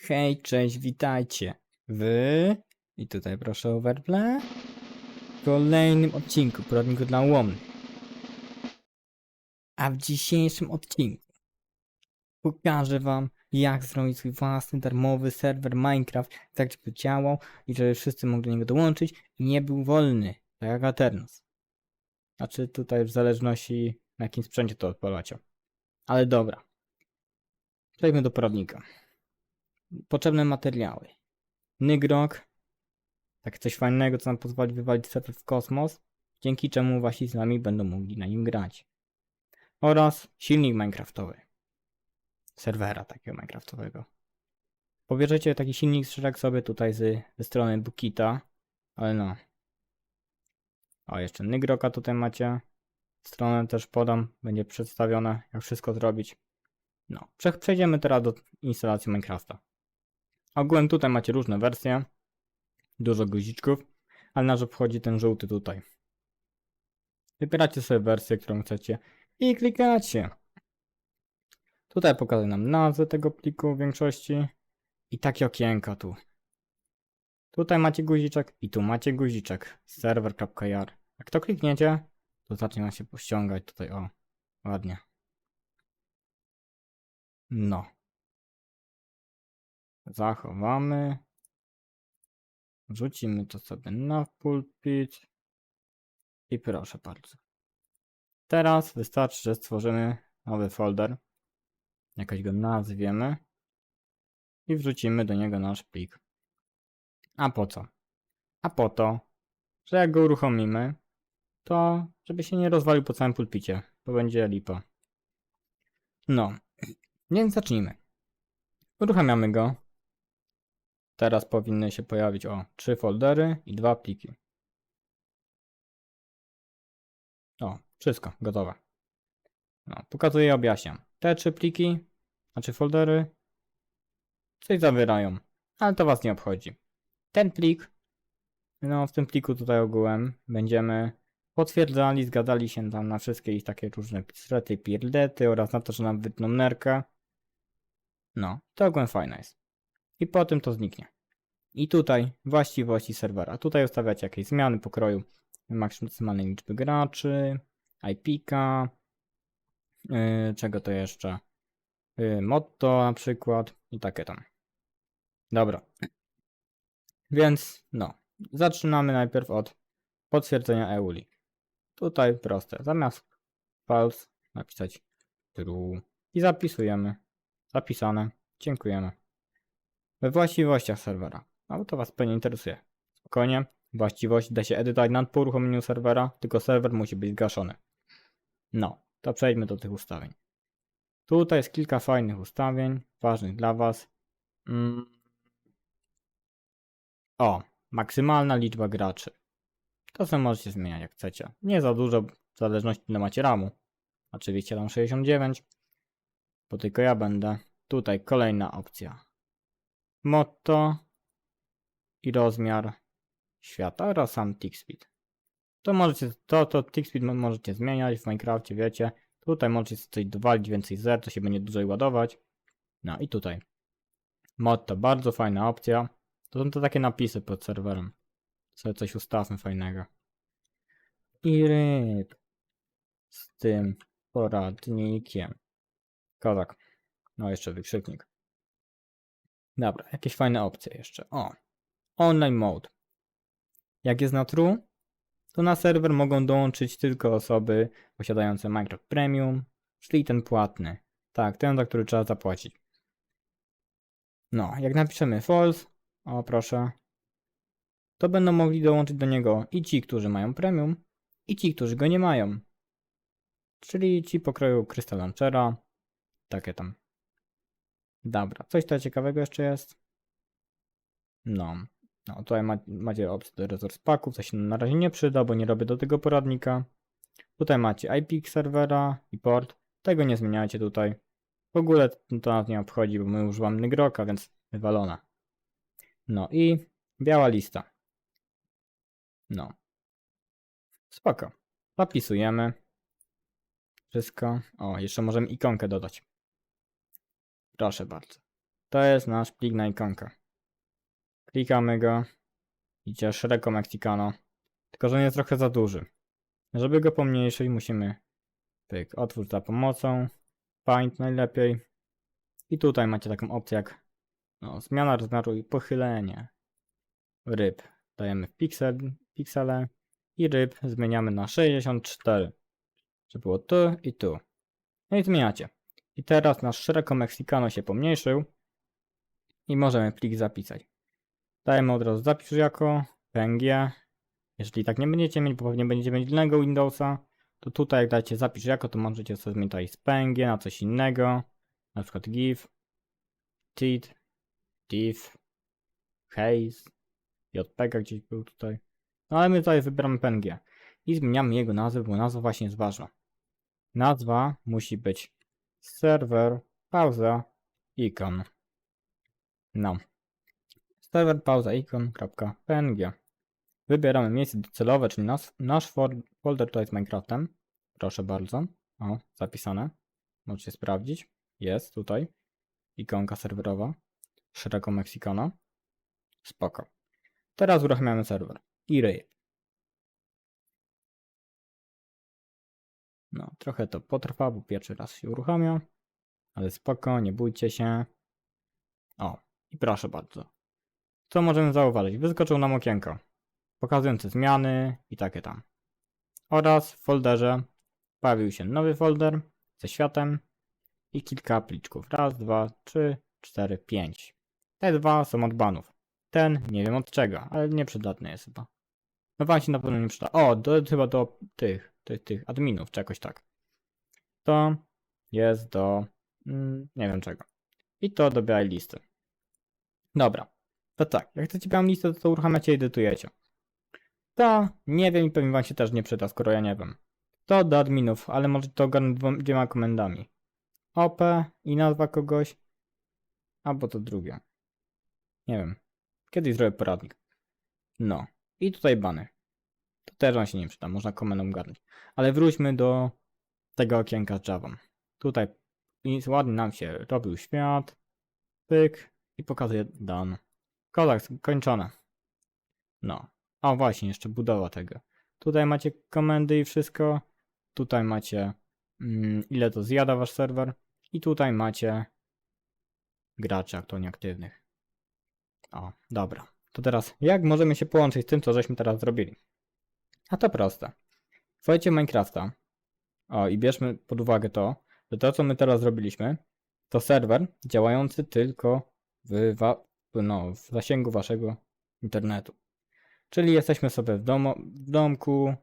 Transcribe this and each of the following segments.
Hej, cześć, witajcie. Wy i tutaj proszę o werble. W kolejnym odcinku poradniku dla łomnych. A w dzisiejszym odcinku pokażę wam jak zrobić swój własny darmowy serwer Minecraft, tak żeby działał i żeby wszyscy mogli do niego dołączyć i nie był wolny, tak jak Aternos. Znaczy tutaj w zależności na jakim sprzęcie to odpalacie. Ale dobra. Przejdźmy do poradnika. Potrzebne materiały. Nygrok. Tak coś fajnego, co nam pozwoli wywalić serwer w kosmos, dzięki czemu wasi z nami będą mogli na nim grać. Oraz silnik minecraftowy. Serwera takiego minecraftowego. Pobierzecie taki silnik szereg sobie tutaj z, ze strony Bukita, ale no. O, jeszcze Nygroka tutaj macie. Stronę też podam, będzie przedstawione, jak wszystko zrobić. No, prze- przejdziemy teraz do instalacji Minecrafta. Ogółem tutaj macie różne wersje, dużo guziczków, ale nasz wchodzi ten żółty tutaj. Wybieracie sobie wersję, którą chcecie i klikacie. Tutaj pokazuje nam nazwę tego pliku w większości i takie okienka tu. Tutaj macie guziczek i tu macie guziczek server.jar. Jak to klikniecie, to zacznie nam się pościągać tutaj o, ładnie. No. Zachowamy. Wrzucimy to sobie na pulpit. I proszę bardzo. Teraz wystarczy, że stworzymy nowy folder. Jakoś go nazwiemy. I wrzucimy do niego nasz plik. A po co? A po to, że jak go uruchomimy, to żeby się nie rozwalił po całym pulpicie, bo będzie lipa. No, więc zacznijmy. Uruchamiamy go. Teraz powinny się pojawić o trzy foldery i dwa pliki. O, wszystko gotowe. No, pokazuję i objaśniam. Te trzy pliki, znaczy foldery, coś zawierają, ale to was nie obchodzi. Ten plik, no w tym pliku tutaj ogółem będziemy potwierdzali, zgadzali się tam na wszystkie ich takie różne pstrety, pierdety oraz na to, że nam wytną nerkę. No, to fajne jest. I potem to zniknie. I tutaj właściwości serwera. Tutaj ustawiacie jakieś zmiany pokroju maksymalnej liczby graczy, IP-ka, yy, czego to jeszcze, yy, motto na przykład i takie tam. Dobra. Więc no, zaczynamy najpierw od potwierdzenia EULI. Tutaj proste. Zamiast false napisać true i zapisujemy. Zapisane. Dziękujemy. We właściwościach serwera. No to Was pewnie interesuje. Spokojnie. Właściwości da się edytować nad po uruchomieniu serwera, tylko serwer musi być zgaszony. No, to przejdźmy do tych ustawień. Tutaj jest kilka fajnych ustawień, ważnych dla Was. Mm. O, maksymalna liczba graczy. To sobie możecie zmieniać jak chcecie. Nie za dużo, w zależności ile macie ramu. Oczywiście tam 69, bo tylko ja będę. Tutaj kolejna opcja. Motto i rozmiar świata oraz sam tick speed. To możecie, to, to tick speed mo- możecie zmieniać w Minecrafcie, wiecie. Tutaj możecie coś dowalić więcej zer, to się będzie dłużej ładować. No i tutaj. Motto, bardzo fajna opcja. To są to takie napisy pod serwerem. Sobie coś ustawmy fajnego. I ryb. Z tym poradnikiem. Kozak. No jeszcze wykrzyknik. Dobra, jakieś fajne opcje jeszcze. O. Online mode. Jak jest na true, to na serwer mogą dołączyć tylko osoby posiadające Minecraft Premium, czyli ten płatny. Tak, ten, za który trzeba zapłacić. No, jak napiszemy false, o proszę, to będą mogli dołączyć do niego i ci, którzy mają premium, i ci, którzy go nie mają. Czyli ci pokroju Crystal Launchera, takie tam. Dobra, coś tutaj ciekawego jeszcze jest. No, no tutaj ma, macie opcję do resource packów, co się na razie nie przyda, bo nie robię do tego poradnika. Tutaj macie IP serwera i port, tego nie zmieniajcie tutaj. W ogóle to nas nie obchodzi, bo my używamy Nygroka, więc wywalona. No i biała lista. No. Spoko. Zapisujemy. Wszystko. O, jeszcze możemy ikonkę dodać. Proszę bardzo. To jest nasz plik na ikonkę. Klikamy go. Idzie Shreko Mexicano. Tylko, że on jest trochę za duży. Żeby go pomniejszyć, musimy pyk, otwórz za pomocą. Paint najlepiej. I tutaj macie taką opcję jak no, zmiana rozmiaru i pochylenie ryb. Dajemy w piksel, piksele i ryb zmieniamy na 64. Żeby było tu i tu. No i zmieniacie. I teraz nasz szeroko Mexicano się pomniejszył i możemy plik zapisać. Dajemy od razu zapisz jako PNG. Jeżeli tak nie będziecie mieć, bo pewnie będziecie mieć innego Windowsa, to tutaj jak dacie zapisz jako, to możecie sobie zmienić tutaj z PNG na coś innego. Na przykład GIF, TIT, div, haze, JPEG gdzieś był tutaj. No ale my tutaj wybieramy PNG i zmieniamy jego nazwę, bo nazwa właśnie jest ważna. Nazwa musi być serwer pauza icon. No. Serwer pauza icon.png. Wybieramy miejsce docelowe, czyli nas, nasz fol- folder tutaj z Minecraftem. Proszę bardzo. O, zapisane. Możecie sprawdzić. Jest tutaj. Ikonka serwerowa. Szeroko Mexicana. Spoko. Teraz uruchamiamy serwer. I. No, trochę to potrwa, bo pierwszy raz się uruchamia. Ale spoko, nie bójcie się. O, i proszę bardzo. Co możemy zauważyć? Wyskoczył nam okienko. Pokazujące zmiany i takie tam. Oraz w folderze pojawił się nowy folder ze światem i kilka pliczków. Raz, dwa, trzy, cztery, pięć. Te dwa są od banów. Ten nie wiem od czego, ale nieprzydatny jest chyba. No się na pewno nie przyda. O, do, chyba do tych, tych, tych adminów, czy jakoś tak. To jest do, mm, nie wiem czego. I to do białej listy. Dobra, to tak, jak chcecie białą listę, to, to uruchamiacie i edytujecie. To nie wiem i pewnie wam się też nie przyda, skoro ja nie wiem. To do adminów, ale może to dwoma- dwiema komendami. OP i nazwa kogoś, albo to drugie. Nie wiem. Kiedyś zrobię poradnik. No. I tutaj bany. To też wam się nie przyda, można komendą garnąć. Ale wróćmy do tego okienka z Java. Tutaj ładnie nam się robił świat. Pyk. I pokazuje done. Kozak skończone. No. A właśnie, jeszcze budowa tego. Tutaj macie komendy i wszystko. Tutaj macie mm, ile to zjada wasz serwer. I tutaj macie graczy aktualnie aktywnych. O, dobra. To teraz, jak możemy się połączyć z tym, co żeśmy teraz zrobili? A to proste. Wchodźcie w Minecrafta. O, i bierzmy pod uwagę to, że to, co my teraz zrobiliśmy, to serwer działający tylko w, no, w zasięgu waszego internetu. Czyli jesteśmy sobie w, domu, w domku,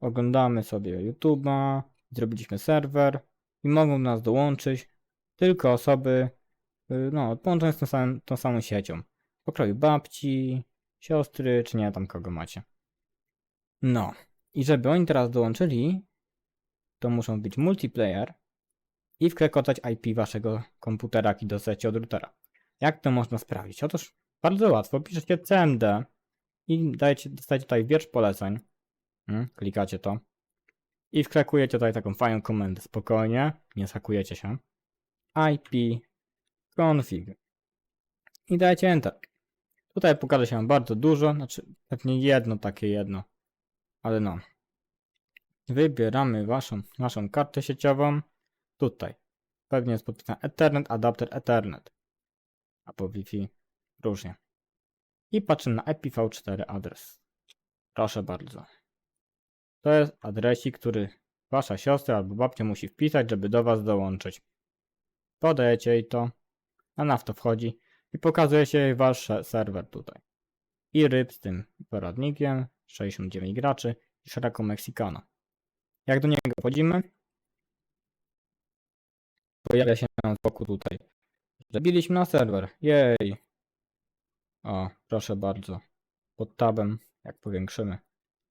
oglądamy sobie YouTube'a, zrobiliśmy serwer i mogą do nas dołączyć tylko osoby, y, no, połączone z tą, tą samą siecią. Pokroju babci, siostry, czy nie tam kogo macie. No. I żeby oni teraz dołączyli, to muszą być multiplayer i wkrekotać IP waszego komputera, jaki dostajecie od routera. Jak to można sprawdzić? Otóż bardzo łatwo. Piszecie CMD i dajecie, dostajecie tutaj wiersz poleceń. Mm, klikacie to. I wkrakujecie tutaj taką fajną komendę. Spokojnie, nie skakujecie się. IP config. I dajecie enter. Tutaj pokaże się bardzo dużo, znaczy pewnie jedno takie jedno. Ale no. Wybieramy waszą, naszą kartę sieciową. Tutaj. Pewnie jest podpisane Ethernet, adapter Ethernet. Albo Wi-Fi. Różnie. I patrzymy na IPv4 adres. Proszę bardzo. To jest adresik, który wasza siostra albo babcia musi wpisać, żeby do was dołączyć. Podajecie jej to, a na to wchodzi i pokazuje się wasz serwer tutaj. I ryb z tym poradnikiem, 69 graczy i szeroko Mexicana. Jak do niego wchodzimy, pojawia się nam z boku tutaj. Zabiliśmy na serwer. Jej. O, proszę bardzo. Pod tabem, jak powiększymy,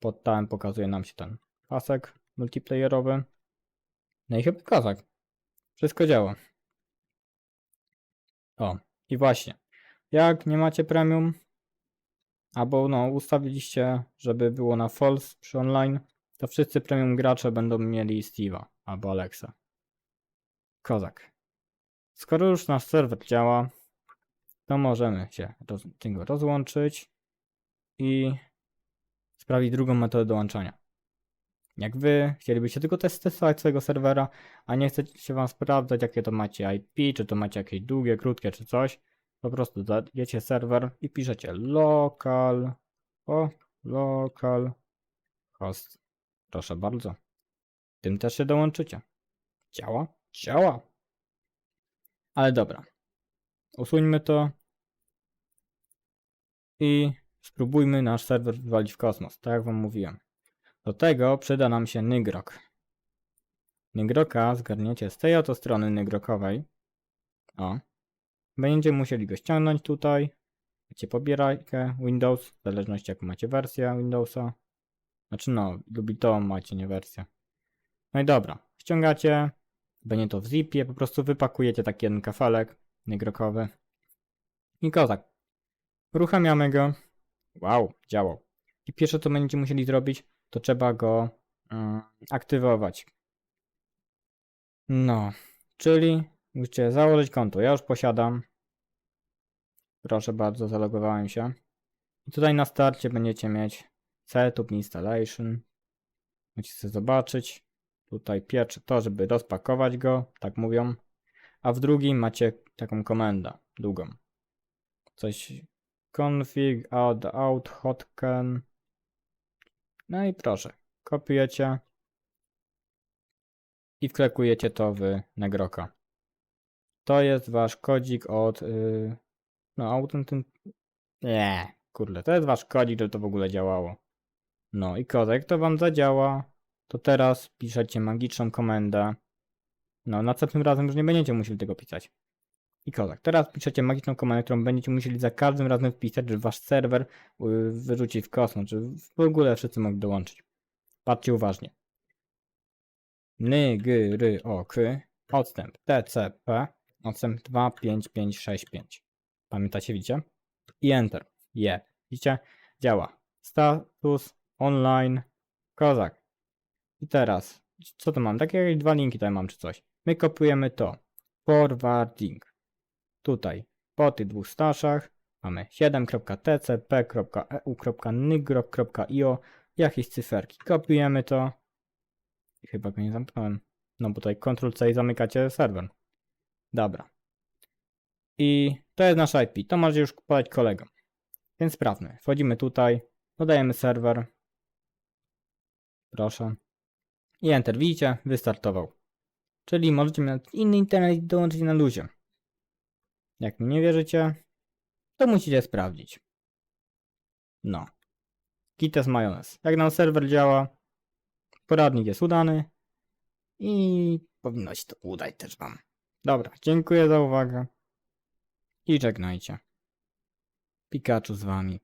pod tabem pokazuje nam się ten pasek multiplayerowy. No i chyba kozak. Wszystko działa. O, i właśnie. Jak nie macie premium, albo no, ustawiliście, żeby było na false przy online, to wszyscy premium gracze będą mieli Steve'a albo Alexa. Kozak. skoro już nasz serwer działa, to możemy się roz, tego rozłączyć i sprawdzić drugą metodę dołączania. Jak wy chcielibyście tylko test- testować swojego serwera, a nie chcecie wam sprawdzać, jakie to macie IP, czy to macie jakieś długie, krótkie, czy coś, po prostu dajecie serwer i piszecie local, o, local host. Proszę bardzo. Tym też się dołączycie. Działa? Działa. Ale dobra. Usuńmy to i spróbujmy nasz serwer wywalić w kosmos, tak jak wam mówiłem. Do tego przyda nam się Nygrok. Nygroka zgarniecie z tej oto strony Nygrokowej. O. Będziecie musieli go ściągnąć tutaj. Macie pobierajkę Windows, w zależności jaką macie wersję Windowsa. Znaczy no, lubitową macie, nie wersję. No i dobra, ściągacie. Będzie to w zipie, po prostu wypakujecie taki jeden kafelek Nygrokowy. I kozak. Uruchamiamy go. Wow, działał. I pierwsze co będziecie musieli zrobić, to trzeba go mm, aktywować. No, czyli musicie założyć konto. Ja już posiadam. Proszę bardzo, zalogowałem się. I tutaj na starcie będziecie mieć Setup Installation. Musicie zobaczyć. Tutaj pierwsze to, żeby rozpakować go, tak mówią. A w drugim macie taką komendę długą. Coś config add out hotken. No i proszę, kopiujecie i wklekujecie to w Negroka. To jest wasz kodzik od yy, no autenty... Nie, kurde, to jest wasz kodzik, żeby to w ogóle działało. No i kodek to wam zadziała, to teraz piszecie magiczną komendę. No, następnym razem już nie będziecie musieli tego pisać. I kozak. Teraz piszecie magiczną komendę, którą będziecie musieli za każdym razem wpisać, żeby wasz serwer y, wyrzuci w kosmos, czy w ogóle wszyscy mogli dołączyć. Patrzcie uważnie. Ny, g, ry, o, k, odstęp tcp, odstęp 25565. Pamiętacie, widzicie? I enter. Je. Widzicie? Działa. Status, online, kozak. I teraz, co tu mam? Takie dwa linki tutaj mam, czy coś. My kopiujemy to. Forwarding. Tutaj, po tych dwóch staszach, mamy 7.tcp.eu.nygro.io jakieś cyferki. Kopiujemy to. I chyba go nie zamknąłem. No bo tutaj Ctrl-C i zamykacie serwer. Dobra. I to jest nasz IP. To możecie już podać kolegom. Więc sprawmy. Wchodzimy tutaj, dodajemy serwer. Proszę. I Enter. Widzicie? Wystartował. Czyli możecie mieć inny internet i dołączyć na luzie. Jak mi nie wierzycie, to musicie sprawdzić. No. Kites majonez. Jak nam serwer działa, poradnik jest udany i powinno się to udać też wam. Dobra, dziękuję za uwagę i żegnajcie. Pikachu z wami.